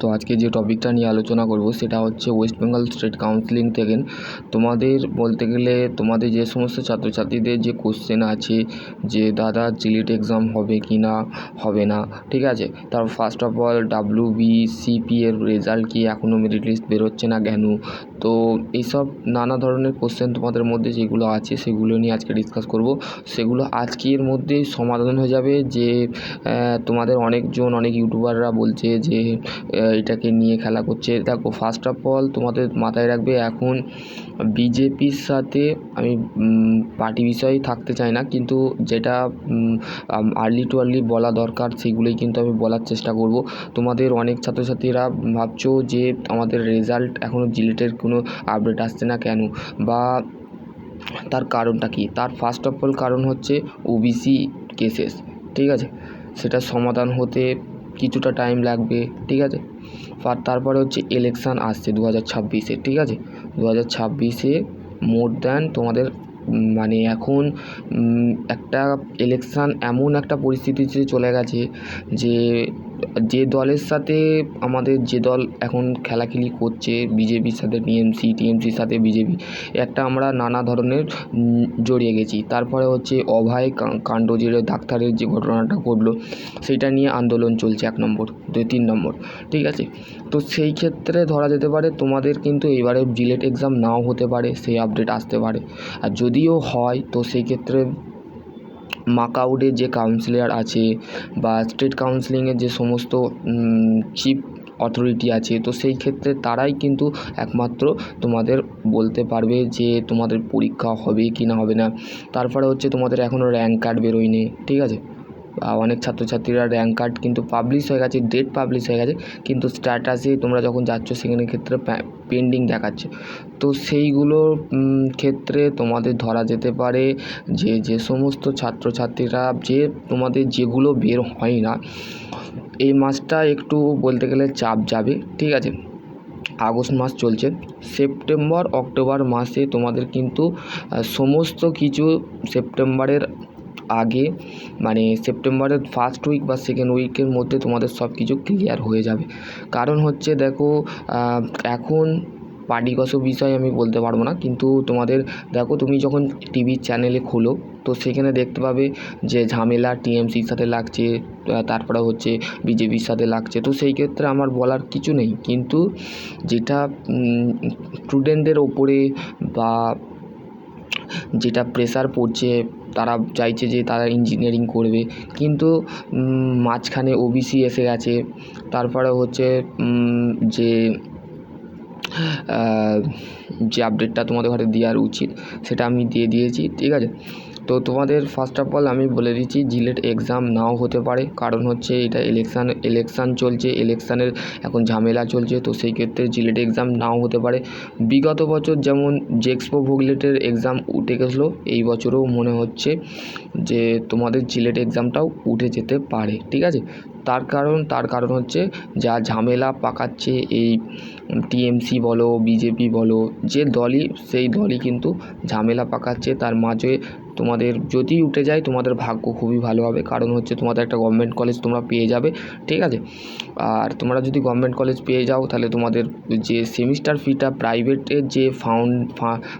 তো আজকে যে টপিকটা নিয়ে আলোচনা করব সেটা হচ্ছে ওয়েস্ট বেঙ্গল স্টেট কাউন্সিলিং থেকে। তোমাদের বলতে গেলে তোমাদের যে সমস্ত ছাত্রছাত্রীদের যে কোশ্চেন আছে, যে দাদা জিলিট এক্সাম হবে কি না হবে না, ঠিক আছে? তার first of all W B CP এর রেজাল্ট কি এখনও মেরিট লিস্ট বেরোচ্ছে না কেন? তো এইসব নানা ধরনের কোশ্চেন তোমাদের মধ্যে যেগুলো আছে, সেগুলো নিয়ে আজকে ডিসকাস করব। সেগুলো আজকের মধ্যেই সমাধান হয়ে যাবে যে তোমাদের অনেকজন, অনেক ইউটিউবাররা বলছে যে এটাকে নিয়ে খেলা করছে। দেখো ফার্স্ট অফ অল তোমাদের মাথায় রাখবে, এখন বিজেপির সাথে আমি পার্টি বিষয়ে থাকতে চাই না, কিন্তু যেটা আর্লি টু আর্লি বলা দরকার, সেগুলোই কিন্তু আমি বলার চেষ্টা করব। তোমাদের অনেক ছাত্রছাত্রীরা ভাবছ যে আমাদের রেজাল্ট এখনও জিলেটের কোনো আপডেট আসছে না কেন? বা তার কারণটা কী? তার ফার্স্ট অফ অল কারণ হচ্ছে ওবিসি কেসেস ঠিক আছে? সেটার সমাধান হতে কিছুটা টাইম লাগবে, ঠিক আছে? আর তারপরে হচ্ছে ইলেকশান আসছে দু হাজার ছাব্বিশে, ঠিক আছে? দু হাজার ছাব্বিশে মোর দেন তোমাদের মানে এখন একটা ইলেকশান এমন একটা পরিস্থিতিতে চলে গেছে যে যে দলের সাথে আমাদের যে দল এখন খেলাখেলি করছে, বিজেপির সাথে টিএমসি টিএমসির সাথে বিজেপি, একটা আমরা নানা ধরনের জড়িয়ে গেছি। তারপরে হচ্ছে অভয় কাণ্ড যে ডাক্তারের যে ঘটনাটা ঘটলো সেইটা নিয়ে আন্দোলন চলছে এক নম্বর দুই তিন নম্বর, ঠিক আছে? তো সেই ক্ষেত্রে ধরা যেতে পারে তোমাদের কিন্তু এবারে জিলেট এক্সাম নাও হতে পারে, সেই আপডেট আসতে পারে। আর যদিও হয়, তো সেই ক্ষেত্রে মাকাউডের যে কাউন্সিলর আছে বা স্টেট কাউন্সিলিংয়ের যে সমস্ত চিফ অথরিটি আছে, তো সেই ক্ষেত্রে তারাই কিন্তু একমাত্র তোমাদের বলতে পারবে যে তোমাদের পরীক্ষা হবে কি না হবে না। তারপরে হচ্ছে তোমাদের এখনও র্যাঙ্ক কার্ড বেরোয়নি, ঠিক আছে? অনেক ছাত্রছাত্রীরা র্যাঙ্ক কার্ড কিন্তু পাবলিশ হয়ে গেছে ডেট পাবলিশ হয়ে গেছে, কিন্তু স্ট্যাটাসে তোমরা যখন যাচ্ছ সেখানে ক্ষেত্রে পেন্ডিং দেখাচ্ছে। তো সেইগুলোর ক্ষেত্রে তোমাদের ধরা যেতে পারে যে যে সমস্ত ছাত্রছাত্রীরা যে তোমাদের যেগুলো বের হয় না, এই মাসটা একটু বলতে গেলে চাপ যাবে, ঠিক আছে? আগস্ট মাস চলছে, সেপ্টেম্বর, অক্টোবর মাসে তোমাদের কিন্তু সমস্ত কিছু সেপ্টেম্বরের আগে মানে সেপ্টেম্বরের ফার্স্ট উইক বা সেকেন্ড উইকের মধ্যে তোমাদের সব কিছু ক্লিয়ার হয়ে যাবে। কারণ হচ্ছে দেখো এখন পার্টিগত বিষয় আমি বলতে পারব না, কিন্তু তোমাদের দেখো, তুমি যখন টিভির চ্যানেলে খোলো, তো সেখানে দেখতে পাবে যে ঝামেলা টিএমসির সাথে লাগছে তারপরে হচ্ছে বিজেপির সাথে লাগছে, তো সেই ক্ষেত্রে আমার বলার কিছু নেই। কিন্তু যেটা স্টুডেন্টদের ওপরে বা যেটা প্রেশার পড়ছে তারা চাইছে যে তারা ইঞ্জিনিয়ারিং করবে। কিন্তু মাঝখানে ওবিসি এসে গেছে। তারপরে হচ্ছে যে যে আপডেটটা তোমাদের ঘরে দেওয়ার উচিত, সেটা আমি দিয়ে দিয়েছি, ঠিক আছে? তো তোমাদের ফার্স্ট অফ অল আমি বলে দিচ্ছি, জিলেট এক্সাম নাও হতে পারে। কারণ হচ্ছে এটা ইলেকশান ইলেকশান চলছে ইলেকশানের এখন ঝামেলা চলছে, তো সেই ক্ষেত্রে জিলেট এক্সাম নাও হতে পারে। বিগত বছর যেমন জেক্সপো ভোগলেটের এক্সাম উঠে গেছিল, এই বছরও মনে হচ্ছে যে তোমাদের জিলেট এক্সামটাও উঠে যেতে পারে, ঠিক আছে? তার কারণ তার কারণ হচ্ছে যা ঝামেলা পাকাচ্ছে এই টিএমসি বলো বিজেপি বলো, যে দলই, সেই দলই কিন্তু ঝামেলা পাকাচ্ছে। তার মাঝে তোমাদের যদি উঠে যায়, তোমাদের ভাগ্য খুবই ভালো হবে। কারণ হচ্ছে তোমাদের একটা গভর্নমেন্ট কলেজ তোমরা পেয়ে যাবে, ঠিক আছে? আর তোমরা যদি গভর্নমেন্ট কলেজ পেয়ে যাও, তাহলে তোমাদের যে সেমিস্টার ফিটা প্রাইভেটের যে ফাউন্ড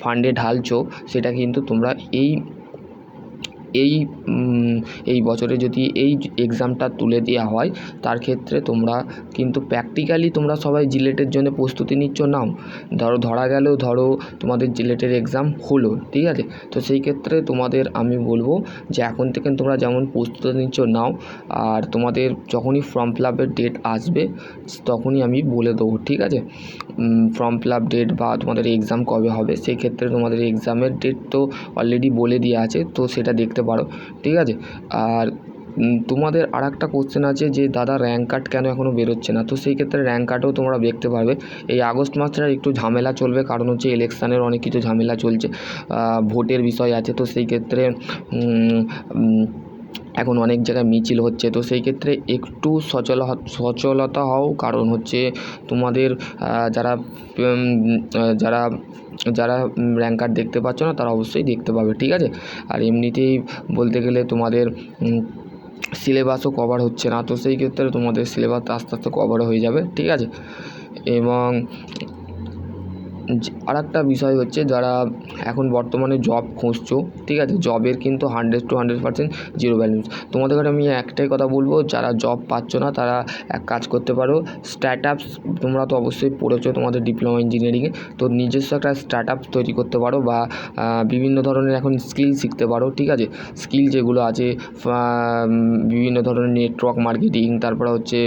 ফান্ডে ঢালছো, সেটা কিন্তু তোমরা এই এই এই বছরে যদি এই এক্সামটা তুলে দেওয়া হয়, তার ক্ষেত্রে তোমরা কিন্তু প্র্যাকটিক্যালি তোমরা সবাই জিলেটের জন্য প্রস্তুতি নিচ্ছ নাও। ধরো, ধরা গেলেও ধরো তোমাদের জিলেটের এক্সাম হলো, ঠিক আছে? তো সেই ক্ষেত্রে তোমাদের আমি বলব যে এখন থেকে তোমরা যেমন প্রস্তুতি নিচ্ছ নাও, আর তোমাদের যখনই ফর্ম ফিল আপের ডেট আসবে, তখনই আমি বলে দেবো, ঠিক আছে? ফর্ম ফিল আপ ডেট বা তোমাদের এক্সাম কবে হবে সেক্ষেত্রে তোমাদের এক্সামের ডেট তো অলরেডি বলে দেওয়া আছে, তো সেটা দেখতে পারো ঠিক আছে? আর তোমাদের আর একটা কোশ্চেন আছে যে দাদা র্যাঙ্ক কার্ড কেন এখনও বেরোচ্ছে না? তো সেই ক্ষেত্রে র্যাঙ্ক কার্ডও তোমরা দেখতে পারবে। এই আগস্ট মাসটা একটু ঝামেলা চলবে, কারণ হচ্ছে ইলেকশানের অনেক কিছু ঝামেলা চলছে। ভোটের বিষয় আছে, তো সেই ক্ষেত্রে এখন অনেক জায়গায় মিছিল হচ্ছে। তো সেই ক্ষেত্রে একটু সচল সচলতা হও। কারণ হচ্ছে তোমাদের যারা যারা যারা র্যাঙ্ক কার্ড দেখতে পাচ্ছ না, তারা অবশ্যই দেখতে পাবে, ঠিক আছে? আর এমনিতেই বলতে গেলে তোমাদের সিলেবাসও কভার হচ্ছে না। তো সেই ক্ষেত্রে তোমাদের সিলেবাস আস্তে আস্তে কভার হয়ে যাবে, ঠিক আছে? এবং আর একটা বিষয় হচ্ছে যারা এখন বর্তমানে জব খুঁজছো, ঠিক আছে? জবের কিন্তু hundred to hundred percent zero balance তোমাদের কাছে আমি একটাই কথা বলব, যারা জব পাচ্ছ না, তারা এক কাজ করতে পারো স্টার্ট আপস তোমরা তো অবশ্যই পড়েছো তোমাদের ডিপ্লোমা ইঞ্জিনিয়ারিংয়ে তো নিজস্ব একটা স্টার্ট আপ তৈরি করতে পারো বা বিভিন্ন ধরনের এখন স্কিল শিখতে পারো, ঠিক আছে? স্কিল যেগুলো আছে বিভিন্ন ধরনের নেটওয়ার্ক মার্কেটিং তারপরে হচ্ছে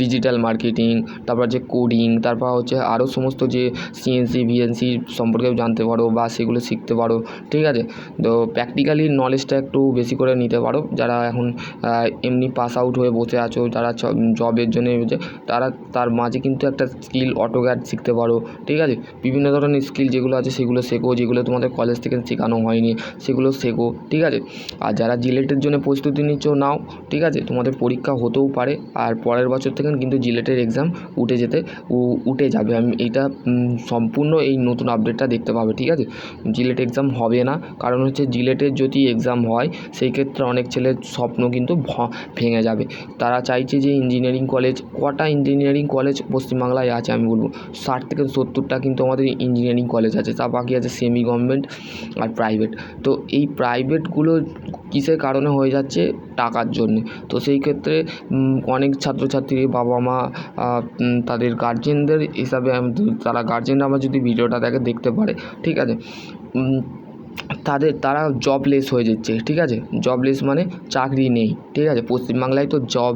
ডিজিটাল মার্কেটিং তারপর যে কোডিং তারপর হচ্ছে আরও সমস্ত যে সিএনসি ভিএনসি সম্পর্কেও জানতে পারো বা সেগুলো শিখতে পারো, ঠিক আছে? তো প্র্যাকটিক্যালি নলেজটা একটু বেশি করে নিতে পারো। যারা এখন এমনি পাস আউট হয়ে বসে আছো, যারা জবের জন্য তারা, তার মাঝে কিন্তু একটা স্কিল অটোক্যাড শিখতে পারো, ঠিক আছে? বিভিন্ন ধরনের স্কিল যেগুলো আছে সেগুলো শেখো, যেগুলো তোমাদের কলেজ থেকে শেখানো হয়নি, সেগুলো শেখো, ঠিক আছে? আর যারা জিলেটের জন্য প্রস্তুতি নিচ্ছ নাও, ঠিক আছে? তোমাদের পরীক্ষা হতেও পারে, আর পরের বছর থেকে কিন্তু জিলেটের এক্সাম উঠে যেতে উঠে যাবে। আমি এইটা সম্পূর্ণ এই নতুন আপডেটটা দেখতে পাবে, ঠিক আছে? জিলেট এক্সাম হবে না। কারণ হচ্ছে জিলেটের যদি এক্সাম হয়, সেই ক্ষেত্রে অনেক ছেলের স্বপ্ন কিন্তু ভেঙে যাবে। তারা চাইছে যে ইঞ্জিনিয়ারিং কলেজ কটা ইঞ্জিনিয়ারিং কলেজ পশ্চিমবাংলায় আছে আমি বলব। ষাট থেকে সত্তরটা কিন্তু আমাদের ইঞ্জিনিয়ারিং কলেজ আছে। তা বাকি আছে সেমি গভর্নমেন্ট আর প্রাইভেট তো এই প্রাইভেটগুলো কিসের কারণে হয়ে যাচ্ছে? টাকার জন্যে। তো সেই ক্ষেত্রে অনেক ছাত্রছাত্রী বাবা মা তাদের গার্জেনদের হিসাবে তারা গার্জেনরা আমার যদি ভিডিওটা দেখে, দেখতে পারে, ঠিক আছে? তাদের, তারা জবলেস হয়ে যাচ্ছে, ঠিক আছে? জবলেস মানে চাকরি নেই, ঠিক আছে? পশ্চিমবাংলায় তো জব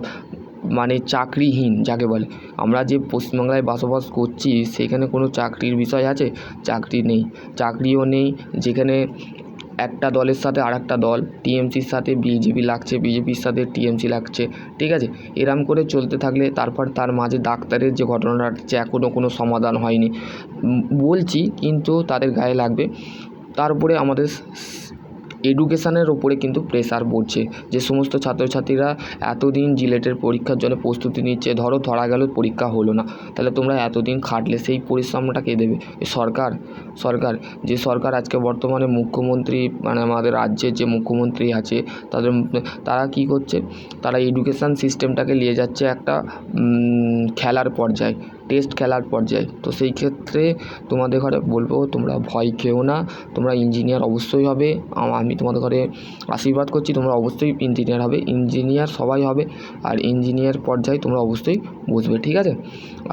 মানে চাকরিহীন, যাকে বলে। আমরা যে পশ্চিমবাংলায় বসবাস করছি, সেখানে কোনো চাকরির বিষয় আছে? চাকরি নেই। চাকরিও নেই, যেখানে একটা দলের সাথে আর একটা দল, টিএমসির সাথে বিজেপি লাগছে, বিজেপির সাথে টিএমসি লাগছে, ঠিক আছে? এরম করে চলতে থাকলে তারপর তার মাঝে ডাক্তারের যে ঘটনাটা ঘটছে এখনও কোনো সমাধান হয়নি। বলছি, কিন্তু তাদের গায়ে লাগবে। তারপরে আমাদের এডুকেশানের ওপরে কিন্তু প্রেসার পড়ছে। যে সমস্ত ছাত্রছাত্রীরা এতদিন জিলেটের পরীক্ষার জন্য প্রস্তুতি নিচ্ছে, ধরো ধরা গেল পরীক্ষা হলো না, তাহলে তোমরা এতদিন খাটলে, সেই পরিশ্রমটা কে দেবে? সরকার সরকার, যে সরকার আজকে বর্তমানে মুখ্যমন্ত্রী মানে আমাদের রাজ্যের যে মুখ্যমন্ত্রী আছে, তাদের তারা কী করছে? তারা এডুকেশান সিস্টেমটাকে নিয়ে যাচ্ছে একটা খেলার পর্যায়ে। টেস্ট খেলার পর্যায়ে। তো সেই ক্ষেত্রে তোমাদের ঘরে বলব, তোমরা ভয় খেও না। তোমরা ইঞ্জিনিয়ার অবশ্যই হবে। আমি তোমাদের ঘরে আশীর্বাদ করছি, তোমরা অবশ্যই ইঞ্জিনিয়ার হবে। ইঞ্জিনিয়ার সবাই হবে। আর ইঞ্জিনিয়ার পর্যায়ে তোমরা অবশ্যই বুঝবে ঠিক আছে?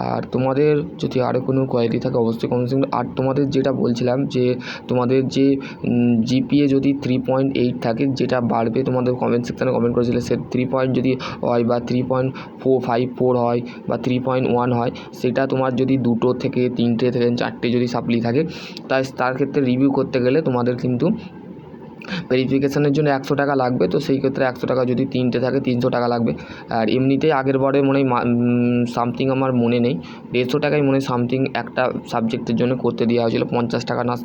আর তোমাদের যদি আরও কোনো কোয়ালিটি থাকে, অবশ্যই কমেন্ট আর তোমাদের যেটা বলছিলাম যে, তোমাদের যে জিপিএ যদি থ্রি পয়েন্ট এইট থাকে, যেটা বাড়বে তোমাদের কমেন্ট সেকশানে কমেন্ট করেছিলে, সে থ্রি পয়েন্ট যদি হয় বা three point four five four হয় বা থ্রি পয়েন্ট ওয়ান হয় সেটা তোমার যদি দুটো থেকে তিনটে থেকে চারটে যদি সাপ্লি থাকে, তাই তার ক্ষেত্রে রিভিউ করতে গেলে তোমাদের কিন্তু ভেরিফিকেশানের জন্য একশো টাকা লাগবে। তো সেই ক্ষেত্রে একশো টাকা যদি তিনটে থাকে, তিনশো টাকা লাগবে। আর এমনিতেই আগের বারে মনে হয় সামথিং আমার মনে নেই। দেড়শো টাকায় মনে হয় সামথিং একটা সাবজেক্টের জন্য করতে দেওয়া হয়েছিলো। পঞ্চাশ টাকা না,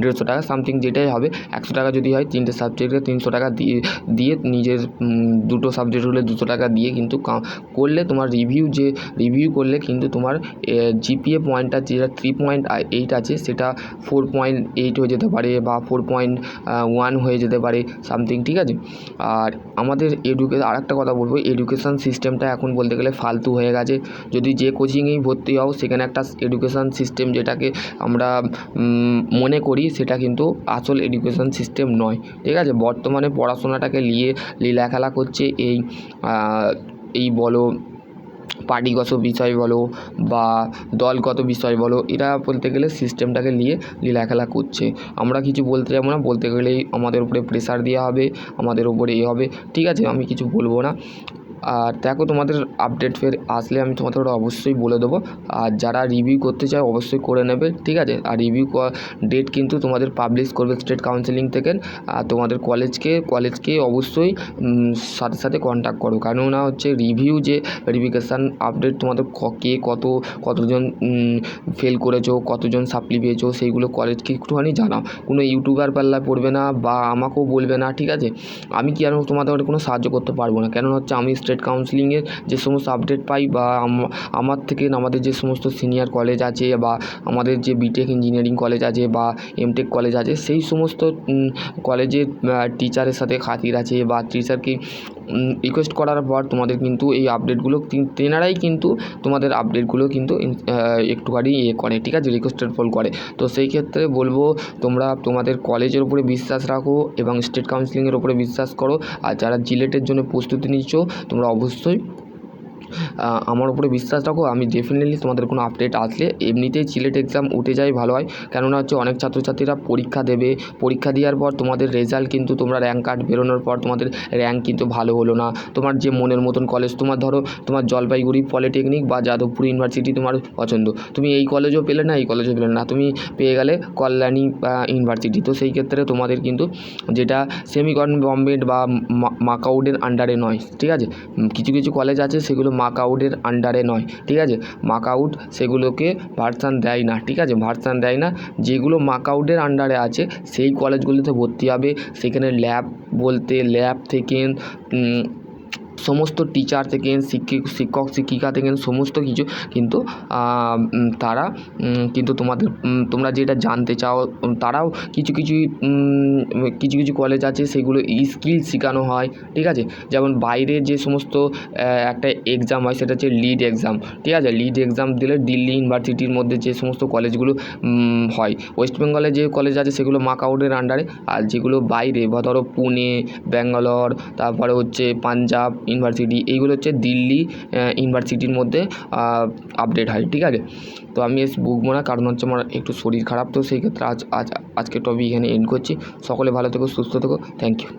দেড়শো টাকা সামথিং যেটাই হবে, একশো টাকা যদি হয়, তিনটে সাবজেক্টে তিনশো টাকা দিয়ে দিয়ে নিজের দুটো সাবজেক্ট হলে দুশো টাকা দিয়ে কিন্তু করলে তোমার রিভিউ যে রিভিউ করলে কিন্তু তোমার জিপিএ পয়েন্টটা যেটা থ্রি পয়েন্ট এইট আছে, সেটা ফোর পয়েন্ট এইট হয়ে যেতে পারে বা ফোর পয়েন্ট ওয়ান হয়ে যেতে পারে সামথিং ঠিক আছে? আর আমাদের এডুকে আর একটা কথা বলব এডুকেশান সিস্টেমটা এখন বলতে গেলে ফালতু হয়ে গেছে। যদি যে কোচিংয়েই ভর্তি হও, সেখানে একটা এডুকেশান সিস্টেম যেটাকে আমরা মনে করি, সেটা কিন্তু আসল এডুকেশান সিস্টেম নয়, ঠিক আছে? বর্তমানে পড়াশোনাটাকে নিয়ে লীলাখেলা করছে এই এই বলো পার্টিগত বিষয় বলো বা দলগত বিষয় বলো, এরা বলতে গেলে সিস্টেমটাকে নিয়ে লীলাখেলা করছে। আমরা কিছু বলতে যাব না, বলতে গেলেই আমাদের উপরে প্রেশার দেওয়া হবে, আমাদের উপরে এ হবে। ঠিক আছে, আমি কিছু বলব না। আর দেখো তোমাদের আপডেট ফের আসলে আমি তোমাদের ওটা অবশ্যই বলে দেবো। আর যারা রিভিউ করতে চায় অবশ্যই করে নেবে, ঠিক আছে? আর রিভিউ ডেট কিন্তু তোমাদের পাবলিশ করবে স্টেট কাউন্সিলিং থেকে। আর তোমাদের কলেজকে কলেজকে অবশ্যই সাথে সাথে কন্ট্যাক্ট করো। কেননা হচ্ছে রিভিউ যে ভেরিফিকেশান আপডেট তোমাদের কে কত, কতজন ফেল করেছ, কতজন সাপ্লি পেয়েছ, সেইগুলো কলেজকে একটুখানি জানাও। কোনো ইউটিউবার পাল্লায় পড়বে না বা আমাকেও বলবে না, ঠিক আছে? আমি কি আর তোমাদের কোনো সাহায্য করতে পারব না? কেন হচ্ছে আমি স্টেট স্টেট কাউন্সিলিংয়ের যে সমস্ত আপডেট পাই বা আমার থেকে আমাদের যে সমস্ত সিনিয়র কলেজ আছে বা আমাদের যে বিটেক ইঞ্জিনিয়ারিং কলেজ আছে বা এমটেক কলেজ আছে, সেই সমস্ত কলেজের টিচারের সাথে খাতির আছে বা টিচারকে রিকোয়েস্ট করার পর তোমাদের কিন্তু এই আপডেটগুলো তেনারাই কিন্তু তোমাদের আপডেটগুলো কিন্তু একটুখানি ইয়ে করে, ঠিক আছে? রিকোয়েস্টেড ফল করে। তো সেই ক্ষেত্রে বলব, তোমরা তোমাদের কলেজের উপরে বিশ্বাস রাখো এবং স্টেট কাউন্সিলিংয়ের উপরে বিশ্বাস করো। আর যারা জিলেটের জন্য প্রস্তুতি নিচ্ছ, তোমরা অবশ্যই আহ, আমার উপরে বিশ্বাস রাখো, আমি ডেফিনেটলি তোমাদের কোনো আপডেট আসলে এমনিতেই সিলেট এক্সাম উঠে যায় ভালো হয়। কেননা হচ্ছে অনেক ছাত্রছাত্রীরা পরীক্ষা দেবে। পরীক্ষা দেওয়ার পর তোমাদের রেজাল্ট কিন্তু তোমরা র্যাঙ্ক কার্ড বেরোনোর পর তোমাদের র্যাঙ্ক কিন্তু ভালো হলো না। তোমার যে মনের মতন কলেজ তোমার ধরো, তোমার জলপাইগুড়ি পলিটেকনিক বা যাদবপুর ইউনিভার্সিটি তোমার পছন্দ। তুমি এই কলেজও পেলে না, এই কলেজও পেলে না। তুমি পেয়ে গেলে কল্যাণী ইউনিভার্সিটি তো সেই ক্ষেত্রে তোমাদের কিন্তু যেটা সেমি গভর্নমেন্ট বা মাকাউডের আন্ডারে নয়, ঠিক আছে? কিছু কিছু কলেজ আছে, সেগুলো মাকাউডের আন্ডারে নয়, ঠিক আছে? মাকাউড সেগুলোকে ভার্সান দেয় না, ঠিক আছে? ভার্সান দেয় না। যেগুলো মাকাউডের আন্ডারে আছে, সেই কলেজগুলোতে ভর্তি হবে। সেখানে ল্যাব বলতে ল্যাব থেকে সমস্ত টিচার থেকে শিক্ষক শিক্ষক, শিক্ষিকা থেকে সমস্ত কিছু কিন্তু তারা কিন্তু তোমাদের তোমরা যেটা জানতে চাও তারাও কিছু কিছু কিছু কিছু কলেজ আছে সেগুলো স্কিল শেখানো হয়, ঠিক আছে? যেমন বাইরে যে সমস্ত একটা এক্সাম হয় সেটা হচ্ছে লিড এক্সাম ঠিক আছে? লিড এক্সাম দিলে দিল্লি ইউনিভার্সিটির মধ্যে যে সমস্ত কলেজগুলো হয় ওয়েস্ট বেঙ্গলে যে কলেজ আছে সেগুলো মাকাউডের আন্ডারে আর যেগুলো বাইরে বা ধরো পুনে ব্যাঙ্গালোর তারপরে হচ্ছে পাঞ্জাব ইউনিভার্সিটি, এইগুলো হচ্ছে দিল্লি ইউনিভার্সিটির মধ্যে আপডেট হয়, ঠিক আছে? তো আমি এস বুকবো না, কারণ হচ্ছে আমার একটু শরীর খারাপ, তো সেই ক্ষেত্রে আজ আজ, আজকে টপিক এখানে এন্ড করছি। সকলে ভালো থেকো, সুস্থ থেকো থ্যাংক ইউ